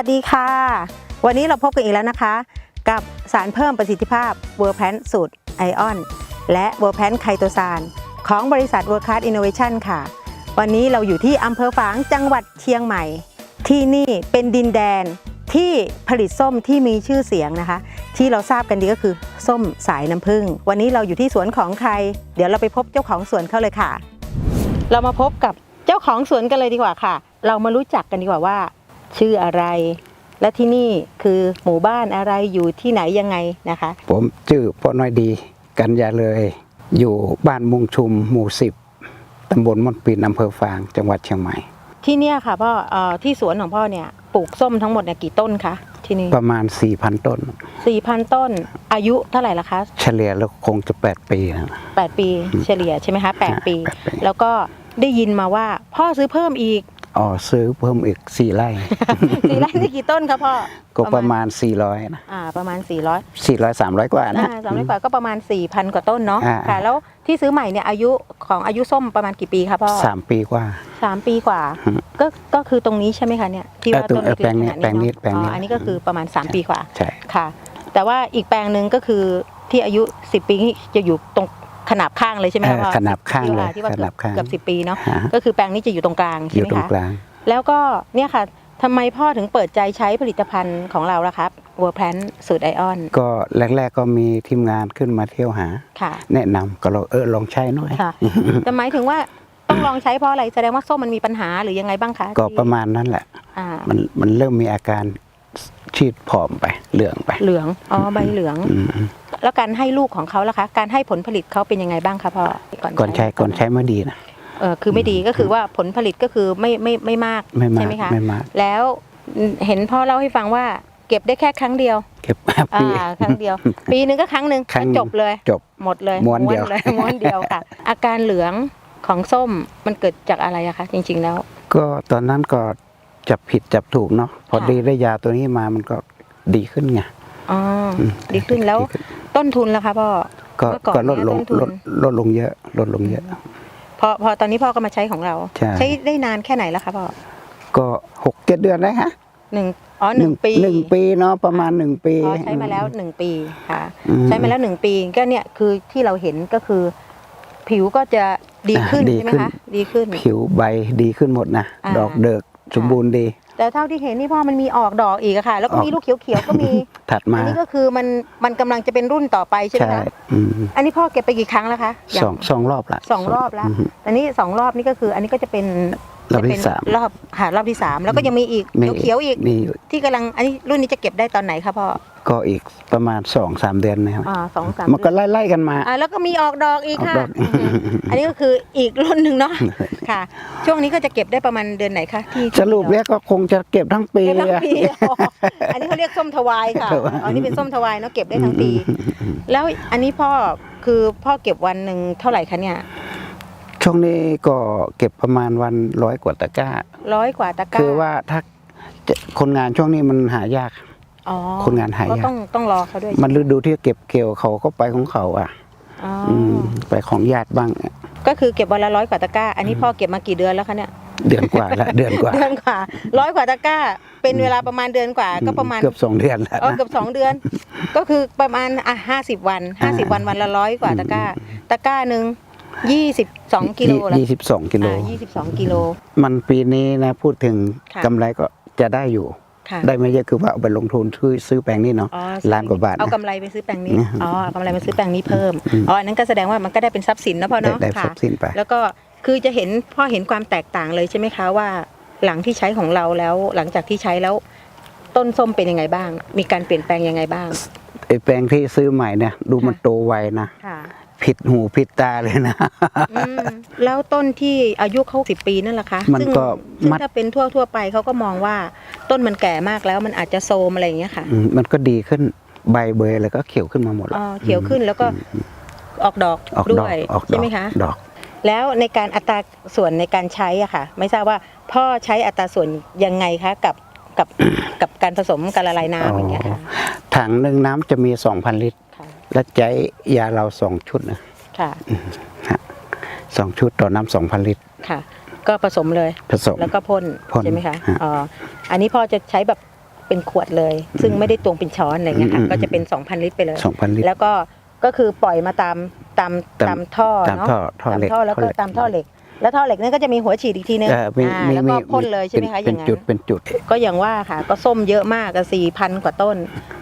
สวัสดีค่ะ วันนี้เราพบกันอีกแล้วนะคะ กับสารเพิ่มประสิทธิภาพเวอร์แพนสูตรไอออนและเวอร์แพนไคโตซานของบริษัทเวอร์คัสอินโนเวชันค่ะ วันนี้เราอยู่ที่อำเภอฝางจังหวัดเชียงใหม่ ที่นี่เป็นดินแดนที่ผลิตส้มที่มีชื่อเสียงนะคะ ที่เราทราบกันดีก็คือส้มสายน้ำผึ้งวันนี้เราอยู่ที่สวนของใคร เดี๋ยวเราไปพบเจ้าของสวนเขาเลยค่ะ เรามาพบกับเจ้าของสวนกันเลยดีกว่าค่ะ เรามารู้จักกันดีกว่าว่า ชื่ออะไร และที่นี่คือหมู่บ้านอะไรอยู่ที่ไหนยังไงนะคะ ผมชื่อพ่อน้อยดีกันยาเลย อยู่บ้านมุงชุมหมู่สิบตำบลม่อนปินอำเภอฟางจังหวัดเชียงใหม่ ที่เนี่ยค่ะพ่อเอ่อที่สวนของพ่อเนี่ยปลูกส้มทั้งหมดเนี่ยกี่ต้นคะที่นี่ประมาณ 4,000 ต้นสี่พันต้นอายุเท่าไหร่ละคะ เฉลี่ยแล้วคงจะ 8 ปีนะแปดปีเฉลี่ยใช่ไหมคะแปดปี แปดปี แล้วก็ได้ยินมาว่าพ่อซื้อเพิ่มอีก อ๋อซื้อเพิ่มอีก4ไร่ สี่ไร่ได้กี่ต้นคะพ่อก็ประมาณ400นะอ่าประมาณ400 400 300กว่านะอ่าสามร้อยกว่าก็ประมาณ4,000กว่าต้นเนาะอ่าค่ะ แล้วที่ซื้อใหม่เนี่ยอายุของอายุส้มประมาณกี่ปีคะพ่อสามปีกว่าสามปีกว่าอืมก็ก็คือตรงนี้ใช่ไหมคะเนี่ยที่ว่าเออตรงต้นเล็กแปลงๆนี้ขนาดแปลงนี้เอะแปลงนี้อ๋ออันนี้ก็คือประมาณ3ปีกว่าใช่ค่ะ แต่ว่าอีกแปลงหนึ่งก็คือที่อายุ 10 ปีนี่จะอยู่ตรง ขนาบข้างเลยใช่ไหมเอคะอพ่อขนาบข้างเลยที่ว่าขนาบข้างเกือบสิบปีเนาะฮะก็คือแปลงนี้จะอยู่ตรงกลางอใช่ยู่ไหมตรงคะกลาง แล้วก็เนี่ยค่ะทำไมพ่อถึงเปิดใจใช้ผลิตภัณฑ์ของเราล่ะครับวัวแพลนสูตรไอออน ก็แรก ๆ ก็มีทีมงานขึ้นมาเที่ยวหาค่ะแนะนำก็เราเออลองใช้หน่อยค่ะแต่หมายถึงว่าต้องลองใช้เพราะอะไรแสดงว่าส้มมันมีปัญหาหรือยังไงบ้างคะก็ที่ประมาณนั้นแหละอ่ามันมันเริ่มมีอาการชีดผอมไปเหลืองไป เหลืองอ๋อใบเหลืองอืม แล้วการให้ลูกของเขาล่ะคะ การให้ผลผลิตเขาเป็นยังไงบ้างคะพ่อก่อนใช้ก่อนใช้ไม่ดีนะเออคือไม่ดีก็คือว่าผลผลิตก็คือไม่ไม่ไม่มากไม่มาใช่กไหมคะไม่มากแล้วเห็นพ่อเล่าให้ฟังว่าเก็บได้แค่ครั้งเดียว เก็บอ่าปีครั้งเดียว ปีหนึ่งก็ครั้งหนึ่งครั้งหนึ่งจบเลยจบหมดเลยม้วนเดียวเลยม้วนเดียวค่ะ อาการเหลืองของส้มมันเกิดจากอะไรอะคะจริง ๆแล้ว ก็ตอนนั้นก็จับผิดจับถูกเนาะพอค่ะดีได้ยาตัวนี้มามันก็ดีขึ้นไงอ๋ออมดีขึ้นแล้วดีขึ้น ต้นทุนล่ะคะพ่อก็เมื่อก่อนก็ลดลงเนี่ยต้นทุนลดลดลงเยอะลดลงเยอะ พอพอตอนนี้พ่อก็มาใช้ของเรา ใช่ได้นานแค่ไหนแล้วคะพ่อก็หกเจ็ดเดือนได้ฮะหนึ่งอ๋อหนึ่งปีหนึ่งปีเนาะประมาณหนึ่งปี อ๋อใช้มาแล้วหนึ่งปีค่ะ อืใช้มาแล้วหนึ่งปีก็เนี่ยคือที่เราเห็นก็คือ ผิวก็จะดีขึ้นอ่าดีใช่ไหมขึ้น คะ ดีขึ้น ผิวใบดีขึ้นหมดนะ อ่า ดอกเดิกสมบูรณ์ดี แต่เท่าที่เห็นนี่พ่อมันมีออกดอกอีกอะค่ะ แล้วก็ออกมีลูกเขียวๆก็มีถัดมาอันนี้ก็คือมันมันกำลังจะเป็นรุ่นต่อไปใช่ไหมใช่คะอืมอันนี้พ่อเก็บไปกี่ครั้งแล้วคะย่าสองสองรอบละสองรอบแล้วม อันนี้สองรอบนี่ก็คือ อันนี้ก็จะเป็นรอบที่จะเป็นสาม รอบค่ะรอบที่สามแล้วก็ยังมีอีกมีเขียวๆอีก มีอยู่ที่กำลังอันนี้รุ่นนี้จะเก็บได้ตอนไหนคะพ่อ ก็อีกประมาณสองสามเดือนนะครับอ่าสองสามมันก็ไล่ไล่ๆกันมา อ่าแล้วก็มีออกดอกอีกค่ะออกดอก อืมอันนี้ก็คืออีกรุ่นหนึ่งเนาะค่ะ ช่วงนี้ก็จะเก็บได้ประมาณเดือนไหนคะที่สรุปแล้วก็คงจะเก็บทั้งปีเก็บทั้งอะปีอ๋ออันนี้เขาเรียกส้มทวายค่ะทวายอ๋อนี่เป็นส้มทวายเนาะเก็บได้ทั้งปี แล้วอันนี้พ่อคือพ่อเก็บวันหนึ่งเท่าไหร่คะเนี่ยช่วงนี้ก็เก็บประมาณวันร้อยกว่าตะกร้า ร้อยกว่าตะกร้า คือว่าถ้าจะคนงานช่วงนี้มันหายาก อ๋อคนงานหายากก็ต้องต้องรอเขาด้วย มันฤดูที่เก็บเกี่ยวเขาก็ไปของเขาอะอ๋อออืมไปของญาติบ้าง ก็คือเก็บวันละร้อยกว่าตะกร้า อันนี้พ่อเก็บมากี่เดือนแล้วคะเนี่ย เดือนกว่าละ เดือนกว่า เดือนกว่าร้อยกว่าตะกร้า เป็นเวลาประมาณเดือนกว่า ก็ประมาณเกือบสองเดือนแล้วเออนะ เกือบสองเดือน ก็คือประมาณอะห้าสิบวันห้าสิบวันวันละร้อยกว่าตะกร้า ตะกร้าหนึ่งยี่สิบสองกิโลละยี่สิบสองกิโลอ่ายี่สิบสองกิโล มันปีนี้นะพูดถึงค่ะ กำไรก็จะได้อยู่ค่ะ ได้ไม่เยอะคือว่าเอาไปลงทุนซื้อซื้อแปลงนี่เนาะอ๋อล้านกว่าบาทเอานะกำไรไปซื้อแปลงนี้อืมอ๋อเอากำไรมาซื้อแปลงนี้เพิ่มอ๋ออันนั้นก็แสดงว่ามันก็ได้เป็นทรัพย์สินนะพ่อได้เนาะได้ทค่ะรัพย์สินไปแล้วก็คือจะเห็นพ่อเห็นความแตกต่างเลยใช่ไหมคะว่า หลังที่ใช้ของเราแล้ว หลังจากที่ใช้แล้ว ต้นส้มเป็นยังไงบ้าง มีการเปลี่ยนแปลงยังไงบ้างไอ้แปลงที่ซื้อใหม่เนี่ยดูมันค่ะโตไวนะค่ะผิดหูผิดตาเลยนะอืมแล้วต้นที่อายุเขาสิบปีนั่นแหละคะ มันซึ่งก็ซึ่งมัดถ้าเป็นทั่วทั่วๆไปเขาก็มองว่า ต้นมันแก่มากแล้วมันอาจจะโซมอะไรอย่างเงี้ยค่ะอืมมันก็ดีขึ้นใบเบยแล้วก็เขียวขึ้นมาหมดแล้วอ๋อเขียวขึ้นแล้วก็ออกดอกออกดด้อวกยออกดใช่อกไหมคะ ดอก แล้วในการอัตราส่วนในการใช้อะค่ะ ไม่ทราบว่าพ่อใช้อัตราส่วนยังไงคะกับกับ กับการผสมการละลายน้ำอย่างเงี้ยค่ะถังหนึ่งน้ำจะมี 2,000 ลิตร ค่ะและใจยาเราสองชุดนะค่ะ สองชุดต่อน้ำสองพันลิตร ค่ะ ก็ผสมเลย ผสม แล้วก็พ่นพ่นใช่ไหมคะฮะอ๋ออันนี้พ่อจะใช้แบบเป็นขวดเลย ซึ่งไม่ได้ตวงเป็นช้อนอะไรเงี้ยค่ะอืม ก็จะเป็น 2,000 ลิตรไปเลยสองพันลิตร แล้วก็ก็คือปล่อยมาตามตามตามตามท่อตามเนาะท่อท่อเหล็กท่อแล้วก็ตามท่อเหล็ก แล้วท่อเหล็กนั่นก็จะมีหัวฉีดอีกทีนึงเอ่อมีอ่ามีแล้วมีก็พ่นเลยใช่ไหมคะอเป็นย่างนั้น จุดเป็นจุด ก็อย่างว่าค่ะก็ส้มเยอะมากสี่พันกว่าต้น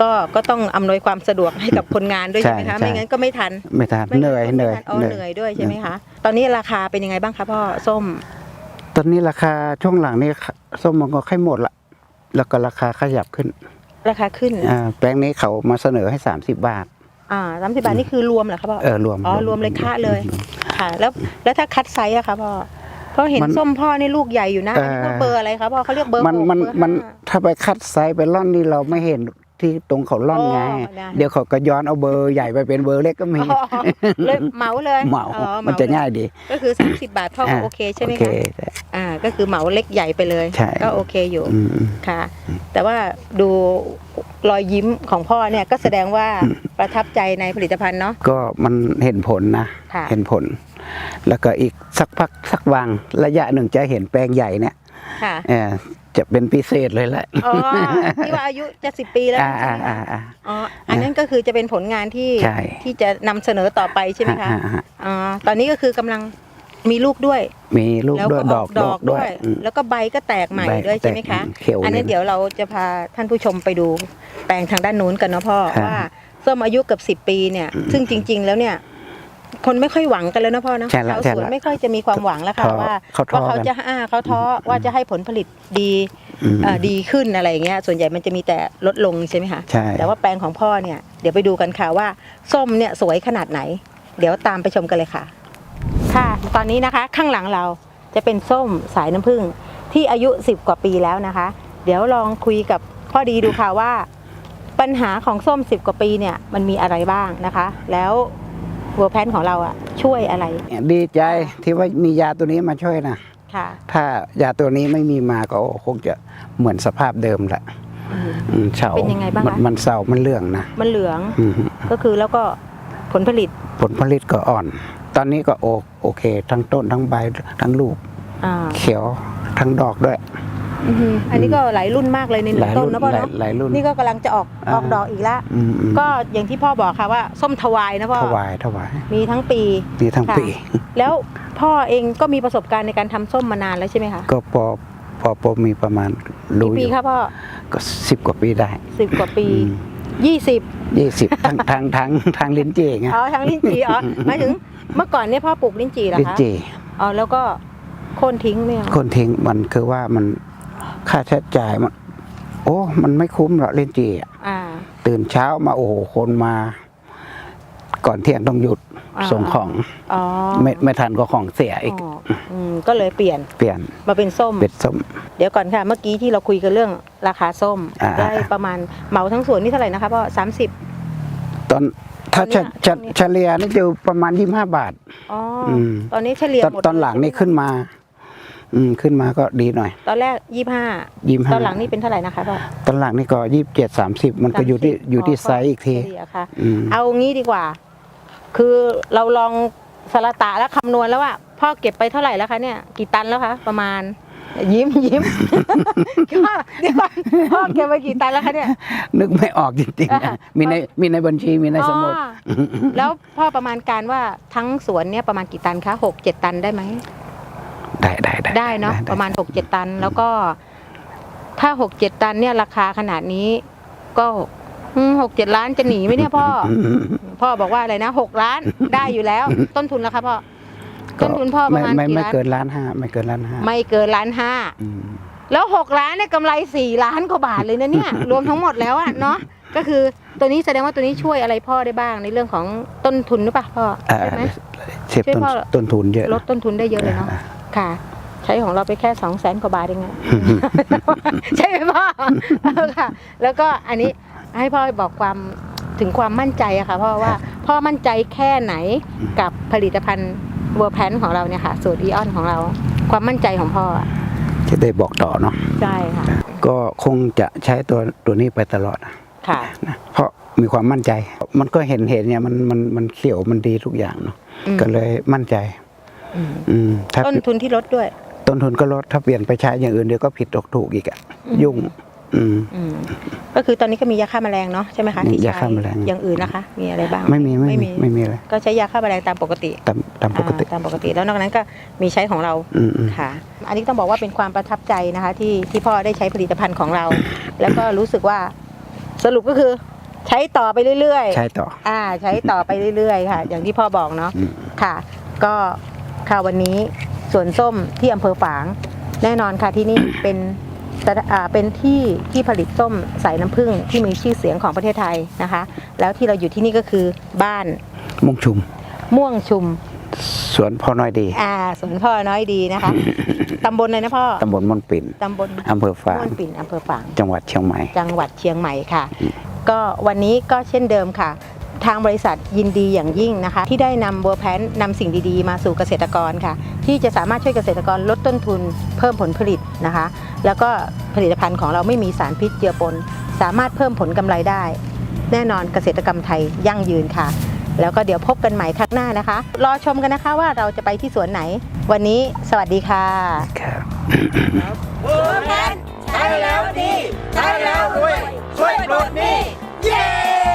ก็ก็ต้องอำนวยความสะดวกให้กับคนงานด้วยใช่ใช่ไหมคะ ใช่ ไม่งั้นก็ไม่ทันไม่ทันไม่เหนื่อยก็เหนื่อย ไม่ทัอ๋อเหเหนื่นื่ออยยด้วยใช่ไหมคะ ตอนนี้ราคาเป็นยังไงบ้างคะพ่อส้ม ตอนนี้ราคาช่วงหลังนี้ส้มมันก็ค่อยหมดละแล้วก็ราคาขยับขึ้น ราคาขึ้นอ่าแปลงนี้เขามาเสนอให้30บาท อ่าสามสิบบาทนี่คือรวมเหรอคะพ่อเออรวมอ๋อรวมเลยค่าเลย ค่ะ แล้วแล้วถ้าคัดไซส์อะคะพ่อเพราะเห็นมันส้มพ่อนี่ลูกใหญ่อยู่นะเอ่อันอนี้พวกเบอร์อะไรคะพ่อเขาเรียกเบอร์มันหกมันเบอร์มันห้าถ้าไปคัดไซส์ไปล่อนนี่เราไม่เห็น ที่ตรงเขาล่อนไง อ๋อได้ เดี๋ยวเขาก็ย้อนเอาเบอร์ใหญ่ไปเป็นเบอร์เล็กก็มี อ๋อเลยเหมาเลยเหมาอ๋อมันจะง่ายดี ก็คือ 30 บาทพ่อก็โอเคใช่ไหมโอเค คะอ่าก็คือเหมาเล็กใหญ่ไปเลย ใช่ ก็โอเคอยู่อืมอืม ค่ะ แต่ว่าดูรอยยิ้มของพ่อเนี่ยก็แสดงว่าประทับใจในผลิตภัณฑ์เนาะก็มันเห็นผลนะ ค่ะ เห็นผล แล้วก็อีกสักพักสักวางระยะหนึ่งจะเห็นแปลงใหญ่เนี่ยค่ะ เออ จะเป็นพิเศษเลยแหละ อ๋อที่ว่าอายุจะสิบปีแล้วอ่าใช่อ่าไหมอ่าคะอ่า อ๋ออันนั้นก็คือจะเป็นผลงานที่ใช่ ที่จะนำเสนอต่อไปใช่ไหมคะอ่าอ่าอ่าอ๋อตอนนี้ก็คือกำลังมีลูกด้วยมีลูกแล้วด้วก็ยอดออกกดอกด้วยอืมแล้วก็ใบก็แตกใหม่ใบด้วยใช่ไหมคะ แตกเขียวอันนี้เลยเดี๋ยวเราจะพาท่านผู้ชมไปดูแปลงทางด้านนู้นกันเนาะพ่อครับว่าส้มอายุเกือบสิบปีเนี่ย ซึ่งจริง ๆ แล้วเนี่ย คนไม่ค่อยหวังกันแล้วนะพ่อเนาะใช่ละชาวใช่สวนละไม่ค่อยจะมีความหวังแล้วค่ะท้อว่าเขาท้อว่าเขากันจะอ่าเขาท้อว่าจะให้ผลผลิตดีอืมเอ่อดีขึ้นอะไรอย่างเงี้ยส่วนใหญ่มันจะมีแต่ลดลงใช่ไหมคะใช่แต่ว่าแปลงของพ่อเนี่ยเดี๋ยวไปดูกันค่ะว่าส้มเนี่ยสวยขนาดไหน เดี๋ยวตามไปชมกันเลยค่ะ ค่ะ ตอนนี้นะคะข้างหลังเราจะเป็นส้มสายน้ำผึ้งที่อายุ 10 กว่าปีแล้วนะคะ เดี๋ยวลองคุยกับพ่อดีดูค่ะว่า ปัญหาของส้ม 10 กว่าปีเนี่ยมันมีอะไรบ้างนะคะ แล้ว เวอร์แพนของเราอะช่วยอะไร ดีใจที่ว่ามียาตัวนี้มาช่วยนะค่ะ ถ้ายาตัวนี้ไม่มีมาก็คงจะเหมือนสภาพเดิมแหละอืมอืมเฉาเป็นยังไงบ้างคะมันมันเศร้ามันเรื่องนะมันเหลืองอืมก็คือแล้วก็ผลผลิต ผลผลิตก็อ่อน ตอนนี้ก็โอโอเค ทั้งต้นทั้งใบทั้งลูกอ่าเขียวทั้งดอกด้วย อือหืออันนี้ก็หลายรุ่นมากเลยในหนึ่หลางยต้นรุ่นนะพ่อหลายเนาะหลายรุ่น นี่ก็กำลังจะออกอ่า ออกดอกอีกแล้วอืมอืมก็อย่างที่พ่อบอกค่ะว่า ส้มทวายนะพ่อถวายถวาย มีทั้งปีดีทั้งค่ะ ปี แล้วพ่อเองก็มีประสบการณ์ในการทำส้มมานานแล้วใช่ไหมคะก็พอพอพอมีประมาณกี่รู้อปียู่ครับพ่อก็สิบกว่าปีได้สิบกว่าปีอืมยี่สิบยี่สิบทั้งทางทางทางลิ้นจี่ไงอ๋อทางลิ้นจี่อ๋อหมายถึงเมื่อก่อนเนี่ยพ่อปลูกลิ้นจี่เหรอลิ้นคะจี่อ๋อแล้วก็โค่นทิ้งไหมคะคนทิ้งมันคือว่ามัน ค่าใช้จ่ายมัน โอ้ มันไม่คุ้มหรอกลิ้นจี่อะอ่า ตื่นเช้ามาโอ้โหคนมา ก่อนเที่ยงต้องหยุดอ่า ส่งของอ๋อไม่ไม่ทันก็ของเสียอีก อ๋ออืมก็เลยเปลี่ยนเปลี่ยนมาเป็นส้ม เป็ดส้ม เดี๋ยวก่อนค่ะ เมื่อกี้ที่เราคุยกันเรื่องราคาส้ม อ่า ได้ประมาณเหมาทั้งสวนนี่เท่าไหร่นะคะพ่อสามสิบ ตอนถ้าตอนเนี้ยเฉตอนเนี้ยเฉลี่ยนี่จะประมาณยี่ห้าบาท อ๋ออม ตอนนี้เฉลี่ยตอนหมดตอนหลังนี่ขึ้นมา อืมขึ้นมาก็ดีหน่อย ตอนแรกยี่ห้ายี่ห้าตอนหลังนี่เป็นเท่าไหร่นะคะพ่อตอนหลังนี่ก็ยี่สิบเจ็ดสามสิบมันก็อยู่ที่30อยู่ที่ไซส์อีกทีเฉลี่ยค่ะอืมเอางี้ดีกว่า คือเราลองสละตะแล้วคำนวณแล้วว่าพ่อเก็บไปเท่าไหร่แล้วคะเนี่ย กี่ตันแล้วคะประมาณ ยิ้มยิ้มพ่อเดี๋ยวก่อนพ่อเก็บไปกี่ตันแล้วคะเนี่ย นึกไม่ออกจริงๆอ่านะมีในมีในบัญชีมีในสมุดอ๋อแล้วพ่อประมาณการว่าทั้งสวนเนี่ยประมาณกี่ตันคะหกเจ็ดตันได้ไหม ได้ได้ได้ได้เนาะประมาณหกเจ็ดตัน แล้วก็ ถ้าหกเจ็ดตันเนี่ยราคาขนาดนี้ ก็หกเจ็ดล้านจะหนีไหมเนี่ยพ่ออืมพ่อบอกว่าอะไรนะหกล้านได้อยู่แล้ว ต้นทุนแล้วครับพ่อต้นทุนพ่อประมาณไม่กี่ไม่ล้านเกินล้านห้าไม่เกินล้านห้าไม่เกินล้านห้าอืมแล้วหกล้านเนี่ยกำไรสี่ล้านกว่าบาทเลยนะเนี่ย รวมทั้งหมดแล้วอะเนาะก็คือตัวนี้แสดงว่าตัวนี้ช่วยอะไรพ่อได้บ้างในเรื่องของต้นทุนหรือเปล่าพ่ออ่าใช่ไหมเช็คช่วยต้นพ่อต้นทุนเยอะลดต้นทุนได้เยอะเลยเนาะอ่า ค่ะ ใช้ของเราไปแค่สองแสนกว่าบาทเองอะ ใช่ไหมพ่อเออค่ะ แล้วก็อันนี้ให้พ่อบอกความถึงความมั่นใจอะค่ะพ่อว่าพ่อมั่นใจแค่ไหนกับผลิตภัณฑ์เวอร์แพนของเราเนี่ยค่ะ สูตรอีออนของเรา ความมั่นใจของพ่ออะจะได้บอกต่อเนาะใช่ค่ะ ก็คงจะใช้ตัวตัวนี้ไปตลอดนะค่ะ นะเพราะมีความมั่นใจ มันก็เห็นเห็นเนี่ยมันมันมันเขียวมันดีทุกอย่างเนาะอืม ก็เลยมั่นใจ อืมอืมถ้าต้นทุนที่ลดด้วย ต้นทุนก็ลดถ้าเปลี่ยนไปใช้อย่างอื่นเดี๋ยวก็ผิดตกถูกอีกอะอืมยุ่ง อืม อืมก็คือตอนนี้ก็มียาฆ่าแมลงเนาะใช่ไหมคะที่ยาฆ่าแมลงใช้อย่างอื่นนะคะ มีอะไรบ้าง ไม่มีไม่มีไม่มีเลยก็ใช้ยาฆ่าแมลงตามปกติตามตามปกติ อ่าตามปกติแล้วนอกนั้นก็มีใช้ของเรา อืมอืม ค่ะ อันนี้ต้องบอกว่าเป็นความประทับใจนะคะที่ที่พ่อได้ใช้ผลิตภัณฑ์ของเรา แล้วก็รู้สึกว่าสรุปก็คือ ใช้ต่อไปเรื่อยๆ ใช่ต่อ อ่าใช้ต่อไปเรื่อยๆ ค่ะ อย่างที่พ่อบอกเนาะอืม ค่ะ ก็ ค่ะวันนี้สวนส้มที่อำเภอฝาง แน่นอนค่ะที่นี่เป็นสถอ่าเป็นที่ที่ผลิตส้มสายน้ำผึ้งที่มีชื่อเสียงของประเทศไทยนะคะ แล้วที่เราอยู่ที่นี่ก็คือบ้านมุ่งชุม ม่วงชุม สวนพ่อน้อยดี อ่าสวนพ่อน้อยดีนะคะตำบลเลยนะพ่อตำบลม่อนปิ่นตำบลอำเภอฝางม่วนปิ่นอำเภอฝาง จังหวัดเชียงใหม่ จังหวัดเชียงใหม่ค่ะ ก็วันนี้ก็เช่นเดิมค่ะ ทางบริษัทยินดีอย่างยิ่งนะคะ ที่ได้นำเวอร์แพนนำสิ่งดีๆ มาสู่เกษตรกรค่ะ ที่จะสามารถช่วยเกษตรกรลดต้นทุนเพิ่มผลผลิตนะคะ แล้วก็ผลิตภัณฑ์ของเราไม่มีสารพิษเจือปน สามารถเพิ่มผลกำไรได้ แน่นอนเกษตรกรรมไทยยั่งยืนค่ะ แล้วก็เดี๋ยวพบกันใหม่ครั้งหน้านะคะ รอชมกันนะคะว่าเราจะไปที่สวนไหน วันนี้สวัสดีค่ะครับวแพนใช้แล้วดีใช้แล้วรวยช่วยปลดหนี้เย้